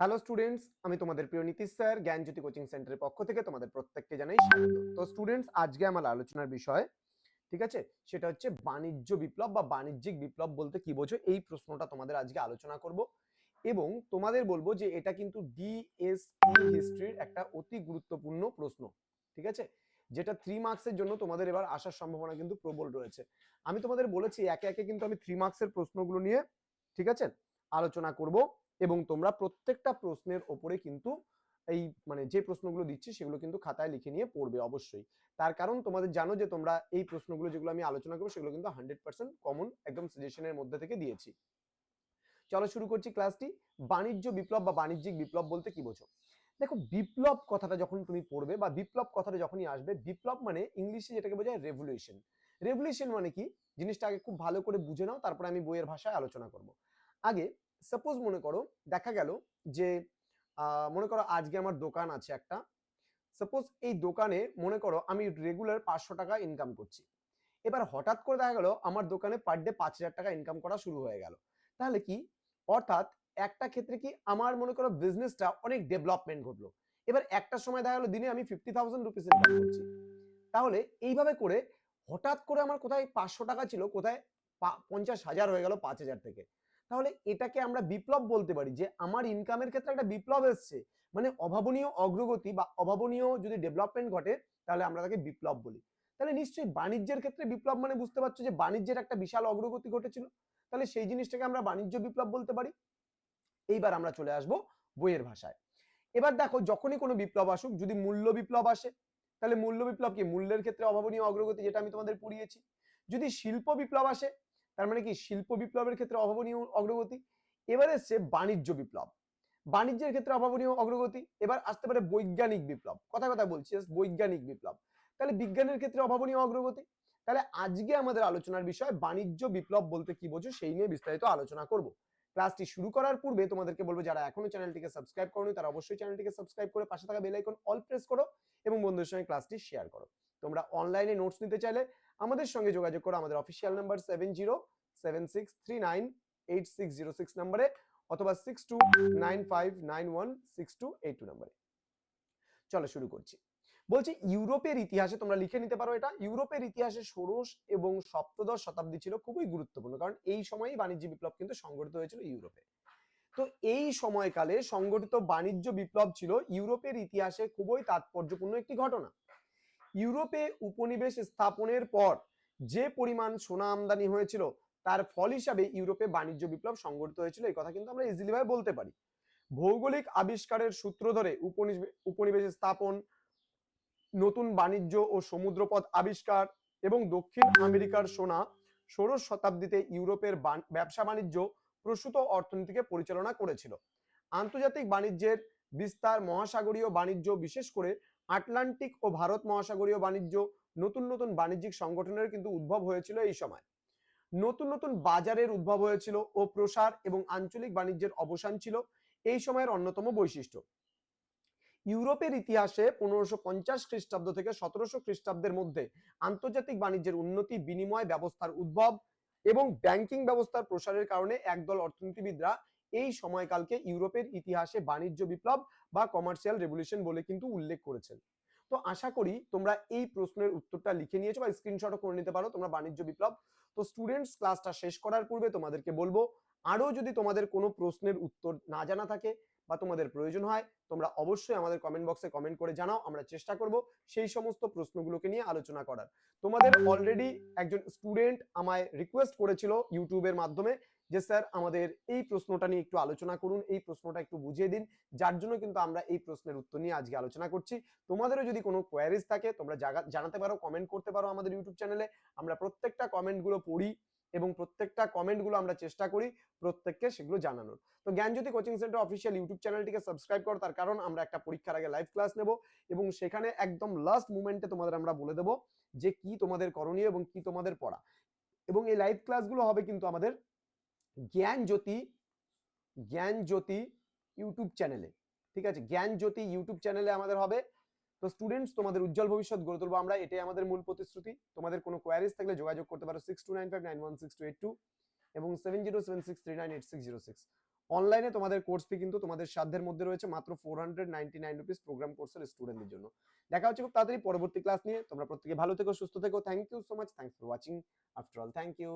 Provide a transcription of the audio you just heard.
Hello students আমি তোমাদের প্রিয় নীতিশ স্যার, জ্ঞানজ্যোতি কোচিং সেন্টারের পক্ষ থেকে তোমাদের প্রত্যেককে জানাই স্বাগত। তো স্টুডেন্টস আজকে আমার আলোচনার বিষয়, ঠিক আছে? সেটা হচ্ছে বাণিজ্য বিপ্লব বা বাণিজ্যিক বিপ্লব বলতে কি বোঝো? এই প্রশ্নটা তোমাদের আজকে আলোচনা করব এবং তোমাদের বলব যে এটা কিন্তু ডিএসই হিস্ট্রির একটা অতি গুরুত্বপূর্ণ প্রশ্ন, ঠিক আছে? যেটা থ্রি মার্কসের জন্য তোমাদের এবার আসার সম্ভাবনা কিন্তু প্রবল রয়েছে। আমি তোমাদের বলেছি, একে একে কিন্তু আমি থ্রি মার্কসের প্রশ্নগুলো নিয়ে, ঠিক আছে? আলোচনা করব। এবং তোমরা প্রত্যেকটা প্রশ্নের ওপরে কিন্তু এই মানে যে প্রশ্নগুলো দিচ্ছি সেগুলো কিন্তু খাতায় লিখে নিয়ে পড়বে অবশ্যই। তার কারণ তোমাদের জানো যে তোমরা এই প্রশ্নগুলো যেগুলো আমি আলোচনা করব সেগুলো কিন্তু হান্ড্রেড পার্সেন্ট কমন একদম সাজেশনের মধ্যে থেকে দিয়েছি। চলো শুরু করছি ক্লাসটি বাণিজ্য বিপ্লব বা বাণিজ্যিক বিপ্লব বলতে কি বোঝো? দেখো, বিপ্লব কথাটা যখন তুমি পড়বে বা বিপ্লব কথাটা যখনই আসবে, বিপ্লব মানে ইংলিশে যেটাকে বোঝায় রেভলিউশন রেভলিউশন মানে কি? জিনিসটা আগে খুব ভালো করে বুঝে নাও, তারপরে আমি বইয়ের ভাষায় আলোচনা করব। আগে সাপোজ মনে করো, দেখা গেল যে মনে করো আজকে আমার দোকান আছে একটা। সাপোজ এই দোকানে মনে করো আমি রেগুলার পাঁচশো টাকা ইনকাম করছি। এবার হঠাৎ করে দেখা গেল আমার দোকানে পার ডে পাঁচ হাজার টাকা ইনকাম করা শুরু হয়ে গেল। তাহলে কি? অর্থাৎ একটা ক্ষেত্রে কি আমার মনে করো বিজনেসটা অনেক ডেভেলপমেন্ট ঘটলো। এবার একটা সময় দেখা গেলো দিনে আমি ফিফটি থাউজেন্ড রুপিস ইনকাম করছি। তাহলে এইভাবে করে হঠাৎ করে আমার কোথায় পাঁচশো টাকা ছিল, কোথায় পঞ্চাশ হাজার হয়ে গেল পাঁচ হাজার থেকে। তাহলে এটাকে আমরা বিপ্লব বলতে পারি যে আমার ইনকামের ক্ষেত্রে একটা বিপ্লব এসছে। মানে অভাবনীয় অগ্রগতি বা অভাবনীয় যদি ডেভেলপমেন্ট ঘটে, তাহলে আমরা তাকে বিপ্লব বলি। তাহলে নিশ্চয়ই বাণিজ্যের ক্ষেত্রে বিপ্লব মানে বুঝতে পারছ যে বাণিজ্যের একটা বিশাল অগ্রগতি ঘটেছিল। তাহলে সেই জিনিসটাকে আমরা বাণিজ্য বিপ্লব বলতে পারি। এইবার আমরা চলে আসব বইয়ের ভাষায়। এবার দেখো, যখনই কোনো বিপ্লব আসুক, যদি মূল্য বিপ্লব আসে, তাহলে মূল্য বিপ্লব কি? মূল্যের ক্ষেত্রে অভাবনীয় অগ্রগতি যেটা আমি তোমাদের পড়িয়েছি। যদি শিল্প বিপ্লব আসে তার মানে কি শিল্প বিপ্লবের ক্ষেত্রে অভাবনীয় অগ্রগতি? এবার এসছে বাণিজ্য বিপ্লব। বাণিজ্যের ক্ষেত্রে অভাবনীয় অগ্রগতি, এবার আসতে পারে বৈজ্ঞানিক বিপ্লব। কথা কথা বলছি বৈজ্ঞানিক বিপ্লব। তাহলে বিজ্ঞানের ক্ষেত্রে অভাবনীয় অগ্রগতি? তাহলে আজকে আমাদের আলোচনার বিষয় বাণিজ্য বিপ্লব বলতে কি বোঝো সেই নিয়ে বিস্তারিত আলোচনা করব। ক্লাসটি শুরু করার পূর্বে তোমাদেরকে বলব, যারা এখনও চ্যানেলটিকে সাবস্ক্রাইব করোনি, তারা অবশ্যই চ্যানেলটিকে সাবস্ক্রাইব করে পাশে থাকা বেল আইকন অল প্রেস করো এবং বন্ধুদের সঙ্গে ক্লাসটি শেয়ার করো। তোমরা অনলাইনে নোটস নিতে চাইলে আমাদের সঙ্গে যোগাযোগ করো আমাদের official number seven zero seven six three nine eight six zero six নাম্বারে অথবা six two nine five nine one six two eight two নাম্বারে চলো শুরু করছি। বলছি ইউরোপের ইতিহাসে তোমরা লিখে নিতে পারো এটা। ইউরোপের ইতিহাসে ষোড়শ এবং সপ্তদশ শতাব্দী ছিল খুবই গুরুত্বপূর্ণ, কারণ এই সময়ই বাণিজ্য বিপ্লব কিন্তু সংগঠিত হয়েছিল ইউরোপে। তো এই সময়কালে সংগঠিত বাণিজ্য বিপ্লব ছিল ইউরোপের ইতিহাসে খুবই তাৎপর্যপূর্ণ একটি ঘটনা। ইউরোপে উপনিবেশ স্থাপনের পর যে পরিমাণ সোনা আমদানি হয়েছিল, তার ফল হিসাবে ইউরোপে বাণিজ্য বিপ্লব সংগঠিত হয়েছিল। এই কথা কিন্তু আমরা ইজিলি ভাবে বলতে পারি। ভৌগোলিক আবিষ্কারের সূত্র ধরে উপনিবে- উপনিবেশ স্থাপন, নতুন বাণিজ্য ও সমুদ্রপথ আবিষ্কার এবং দক্ষিণ আমেরিকার সোনা ষোড়শ শতাব্দীতে ইউরোপের ব্যবসা বাণিজ্য প্রসূত অর্থনীতিকে পরিচালনা করেছিল। আন্তর্জাতিক বাণিজ্যের বিস্তার মহাসাগরীয় বাণিজ্য বিশেষ করে আটলান্টিক ও ভারত মহাসাগরীয় বাণিজ্য নতুন নতুন বাণিজ্যিক সংগঠনের কিন্তু উদ্ভব হয়েছিল এই সময়। নতুন নতুন বাজারের উদ্ভব হয়েছিল ও প্রসার এবং আঞ্চলিক বাণিজ্যের অবসান ছিল এই সময়ের অন্যতম বৈশিষ্ট্য। ইউরোপের ইতিহাসে পনেরোশো পঞ্চাশ খ্রিস্টাব্দ থেকে সতেরোশো খ্রিস্টাব্দের মধ্যে আন্তর্জাতিক বাণিজ্যের উন্নতি, বিনিময় ব্যবস্থার উদ্ভব এবং ব্যাংকিং ব্যবস্থার প্রসারের কারণে একদল অর্থনীতিবিদরা এই সময়কালকে ইউরোপের ইতিহাসে বাণিজ্য বিপ্লব বা কমার্শিয়াল রেভলিউশন বলে কিন্তু উল্লেখ করেছেন। তো আশা করি তোমরা এই প্রশ্নের উত্তরটা লিখে নিয়েছো বা স্ক্রিনশটও করে নিতে পারো, তোমরা বাণিজ্য বিপ্লব। তো স্টুডেন্টস ক্লাসটা শেষ করার পূর্বে তোমাদেরকে বলব আরও যদি তোমাদের কোনো প্রশ্নের উত্তর না জানা থাকে বা তোমাদের প্রয়োজন হয়, তোমরা অবশ্যই আমাদের কমেন্ট বক্সে কমেন্ট করে জানাও, আমরা চেষ্টা করব সেই সমস্ত প্রশ্নগুলোকে নিয়ে আলোচনা করার। তোমাদের অলরেডি একজন স্টুডেন্ট আমায় রিকোয়েস্ট করেছিল ইউটিউবের মাধ্যমে যে, স্যার, আমাদের এই প্রশ্নটা নিয়ে একটু আলোচনা করুন, এই প্রশ্নটা একটু বুঝিয়ে দিন। যার জন্য কিন্তু আমরা এই প্রশ্নের উত্তর নিয়ে আজকে আলোচনা করছি। তোমাদেরও যদি কোনো কোয়ারিজ থাকে, তোমরা জানাতে পারো কমেন্ট করতে পারো আমাদের ইউটিউব চ্যানেলে আমরা প্রত্যেকটা কমেন্টগুলো পড়ি এবং প্রত্যেকটা কমেন্টগুলো আমরা চেষ্টা করি প্রত্যেককে সেগুলো জানানোর। তো Gyanjyoti coaching centre official YouTube চ্যানেলটিকে সাবস্ক্রাইব করো, তার কারণ আমরা একটা পরীক্ষার আগে লাইভ ক্লাস নেব এবং সেখানে একদম লাস্ট মুমেন্টে তোমাদের আমরা বলে দেবো যে কি তোমাদের করণীয় এবং কি তোমাদের পড়া। এবং এই লাইভ ক্লাসগুলো হবে কিন্তু আমাদের জ্ঞান জ্যোতি জ্ঞান জ্যোতি ইউটিউব চ্যানেলে ঠিক আছে? জ্ঞান জ্যোতি ইউটিউব চ্যানেলে আমাদের হবে। তো স্টুডেন্টস তোমাদের উজ্জ্বল ভবিষ্যৎ গড়ে তুলবো আমরা, এটাই আমাদের মূল প্রতিশ্রুতি। তোমাদের কোনো কোয়ারিজ থাকলে যোগাযোগ করতে পারো six two nine five nine one six two eight two এবং seven zero seven six three nine eight six zero six অনলাইনে তোমাদের কোর্স ফি কিন্তু তোমাদের সাধ্যের মধ্যে রয়েছে মাত্র four hundred ninety nine rupees programme কোর্সের স্টুডেন্টদের জন্য। দেখা হচ্ছে খুব তাড়াতাড়ি পরবর্তী ক্লাস নিয়ে। তোমরা প্রত্যেকে ভালো থেকো, সুস্থ থেকো। Thank you so much thanks for watching after all thank you